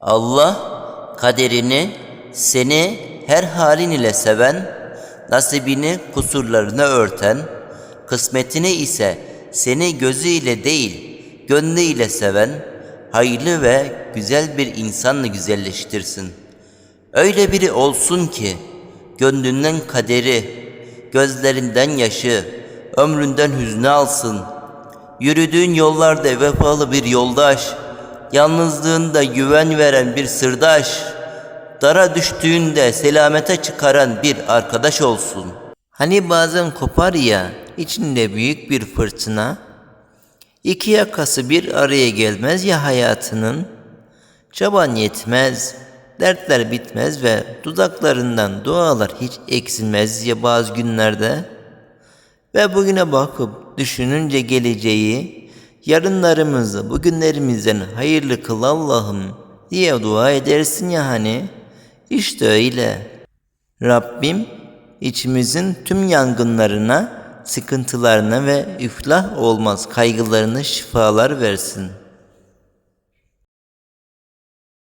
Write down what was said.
Allah kaderini seni her halin ile seven, nasibini kusurlarını örten, kısmetini ise seni gözüyle değil, gönlüyle seven, hayırlı ve güzel bir insanla güzelleştirsin. Öyle biri olsun ki, gönlünden kaderi, gözlerinden yaşı, ömründen hüznü alsın. Yürüdüğün yollarda vefalı bir yoldaş, yalnızlığında güven veren bir sırdaş, dara düştüğünde selamete çıkaran bir arkadaş olsun. Hani bazen kopar ya içinde büyük bir fırtına, iki yakası bir araya gelmez ya hayatının, çaban yetmez, dertler bitmez ve dudaklarından dualar hiç eksilmez ya bazı günlerde. Ve bugüne bakıp düşününce geleceği, yarınlarımızı bugünlerimizden hayırlı kıl Allah'ım diye dua edersin ya hani. İşte öyle. Rabbim içimizin tüm yangınlarına, sıkıntılarına ve iflah olmaz kaygılarına şifalar versin.''